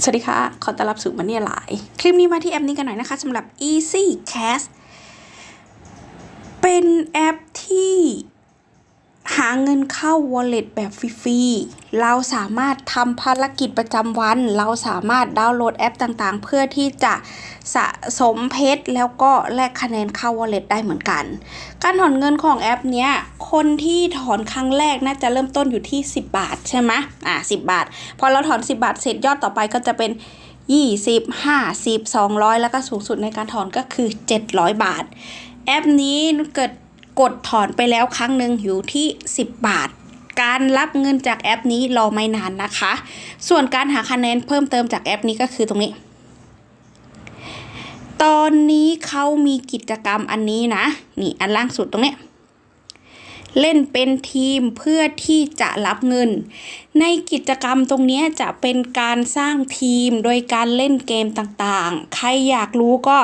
สวัสดีค่ะ ขอต้อนรับสู่มันเนี่ยหลาย คลิปนี้มาที่แอปนี้กันหน่อยนะคะสำหรับ Easy Cash เป็นแอปที่ เงินเข้า wallet แบบฟรีๆ เราสามารถทำภารกิจประจำวัน เราสามารถดาวน์โหลดแอปต่างๆ เพื่อที่จะสะสมเพชรแล้วก็แลกคะแนนเข้า wallet ได้เหมือนกัน การถอนเงินของแอปเนี้ย คนที่ถอนครั้งแรกน่าจะเริ่มต้นอยู่ที่ 10 บาทใช่ไหมอะ10 บาท พอเราถอน 10 บาทเสร็จยอดต่อไปก็จะเป็น20 50 200 แล้วก็สูงสุดในการถอนก็คือ 700 บาท แอปนี้เกิด กดถอนไปแล้วครั้งหนึ่งอยู่ที่ 10 บาท การรับเงินจากแอปนี้รอไม่นานนะคะ ส่วนการหาคะแนนเพิ่มเติมจากแอปนี้ก็คือตรงนี้ ตอนนี้เขามีกิจกรรมอันนี้นะ นี่อันล่างสุดตรงเนี้ย เล่นเป็นทีมเพื่อที่จะรับเงิน ในกิจกรรมตรงนี้จะเป็นการสร้างทีมโดยการเล่นเกมต่างๆ ใครอยากรู้ก็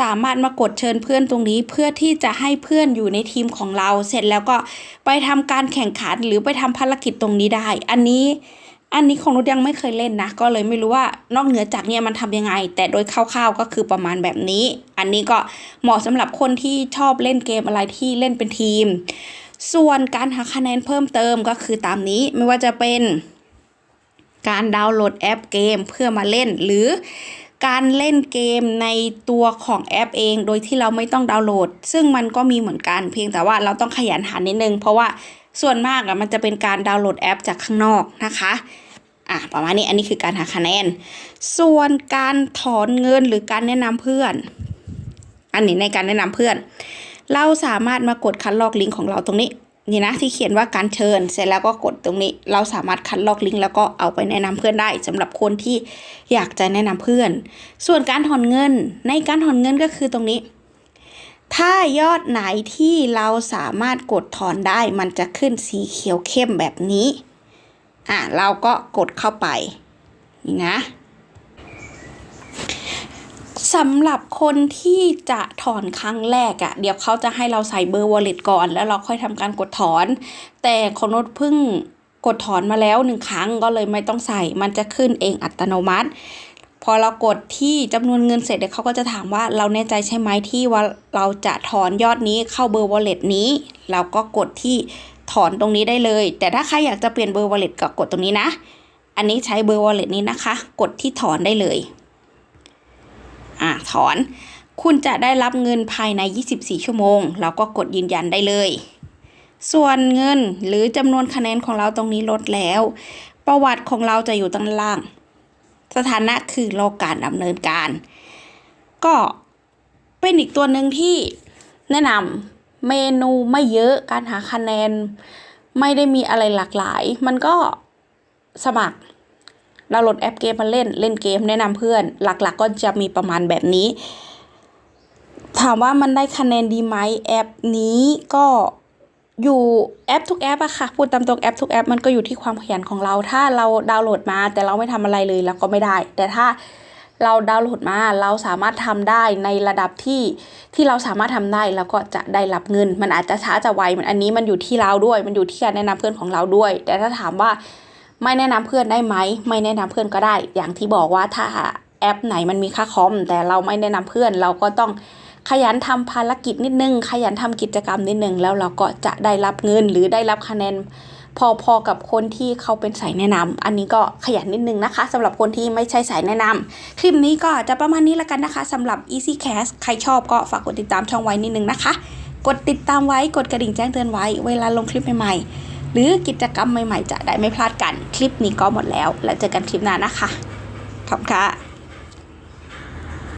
สามารถมากดเชิญเพื่อนตรงนี้เพื่อที่จะให้เพื่อนอยู่ในทีมของเรา เสร็จแล้วก็ไปทำการแข่งขันหรือไปทำภารกิจตรงนี้ได้ อันนี้อันนี้ของนุชยังไม่เคยเล่นนะ ก็เลยไม่รู้ว่านอกเหนือจากเนี้ยมันทำยังไง แต่โดยคร่าวๆก็คือประมาณแบบนี้ อันนี้ก็เหมาะสำหรับคนที่ชอบเล่นเกมอะไรที่เล่นเป็นทีม ส่วนการหาคะแนนเพิ่มเติมก็คือตามนี้ไม่ว่าจะเป็น การดาวน์โหลดแอปเกมเพื่อมาเล่น หรือการเล่นเกมในตัวของแอปเองโดยที่เราไม่ต้องดาวน์โหลด ซึ่งมันก็มีเหมือนกันเพียงแต่ว่าเราต้องขยันหานิดนึง เพราะว่าส่วนมากอะมันจะเป็นการดาวน์โหลดแอปจากข้างนอกนะคะอะประมาณนี้อันนี้คือการหาคะแนน ส่วนการถอนเงินหรือการแนะนำเพื่อน อันนี้ในการแนะนำเพื่อน เราสามารถมากดคัดลอกลิงก์ของเราตรงนี้นี่นะที่เขียนว่าการเชิญ เสร็จแล้วก็กดตรงนี้ เราสามารถคัดลอกลิงก์แล้วก็เอาไปแนะนำเพื่อนได้สำหรับคนที่อยากจะแนะนำเพื่อน ส่วนการถอนเงิน ในการถอนเงินก็คือตรงนี้ ถ้ายอดไหนที่เราสามารถกดถอนได้ มันจะขึ้นสีเขียวเข้มแบบนี้อะเราก็กดเข้าไปนี่นะ สำหรับคนที่จะถอนครั้งแรกอะ่ะ เดี๋ยวเขาจะให้เราใส่เบอร์ wallet ก่อน แล้วเราค่อยทำการกดถอน แต่ของโน้ตพิ่งกดถอนมาแล้วหนึ่งครั้งก็เลยไม่ต้องใส่มันจะขึ้นเองอัตโนมัติ พอเรากดที่จำนวนเงินเสร็จเดี๋ยวเขาก็จะถามว่าเราแน่ใจใช่ไหมที่ว่าเราจะถอนยอดนี้เข้าเบอร์ wallet นี้ เราก็กดที่ถอนตรงนี้ได้เลย แต่ถ้าใครอยากจะเปลี่ยนเบอร์ wallet ก็กดตรงนี้นะ อันนี้ใช้เบอร์ wallet นี้นะคะ กดที่ถอนได้เลย อะถอน คุณจะได้รับเงินภายใน 24 ชั่วโมง เราก็กดยืนยันได้เลย ส่วนเงินหรือจำนวนคะแนนของเราตรงนี้ลดแล้ว ประวัติของเราจะอยู่ตรงล่าง สถานะคือรอการดำเนินการ ก็เป็นอีกตัวหนึ่งที่แนะนำเมนูไม่เยอะการหาคะแนน ไม่ได้มีอะไรหลากหลาย มันก็สมัคร ดาวน์โหลดแอปเกมมาเล่นเล่นเกมแนะนำเพื่อน หลักๆก็จะมีประมาณแบบนี้ ถามว่ามันได้คะแนนดีไหมแอปนี้ก็อยู่แอปทุกแอปอะค่ะพูดตามตรงแอปทุกแอปมันก็อยู่ที่ความขยันของเรา ถ้าเราดาวน์โหลดมาแต่เราไม่ทำอะไรเลยเราก็ไม่ได้ แต่ถ้าเราดาวน์โหลดมาเราสามารถทำได้ในระดับที่ที่เราสามารถทำได้แล้วก็จะได้รับเงิน มันอาจจะช้าจะไวมันอันนี้มันอยู่ที่เราด้วย มันอยู่ที่การแนะนำเพื่อนของเราด้วย แต่ถ้าถามว่า ไม่แนะนำเพื่อนได้ไหม ไม่แนะนำเพื่อนก็ได้ อย่างที่บอกว่าถ้าแอปไหนมันมีค่าคอม แต่เราไม่แนะนำเพื่อนเราก็ต้องขยันทำภารกิจนิดนึง ขยันทำกิจกรรมนิดนึง แล้วเราก็จะได้รับเงินหรือได้รับคะแนนพอๆกับคนที่เขาเป็นสายแนะนำอันนี้ก็ขยันนิดนึงนะคะสำหรับคนที่ไม่ใช่สายแนะนำคลิปนี้ก็จะประมาณนี้แล้วกันนะคะสำหรับ Easy Cash ใครชอบก็ฝากกดติดตามช่องไว้นิดนึงนะคะ กดติดตามไว้กดกระดิ่งแจ้งเตือนไว้ เวลาลงคลิปใหม่ๆ หรือกิจกรรมใหม่ๆ จะได้ไม่พลาดกัน คลิปนี้ก็หมดแล้ว แล้วเจอกันคลิปหน้านะคะ ขอบคุณค่ะ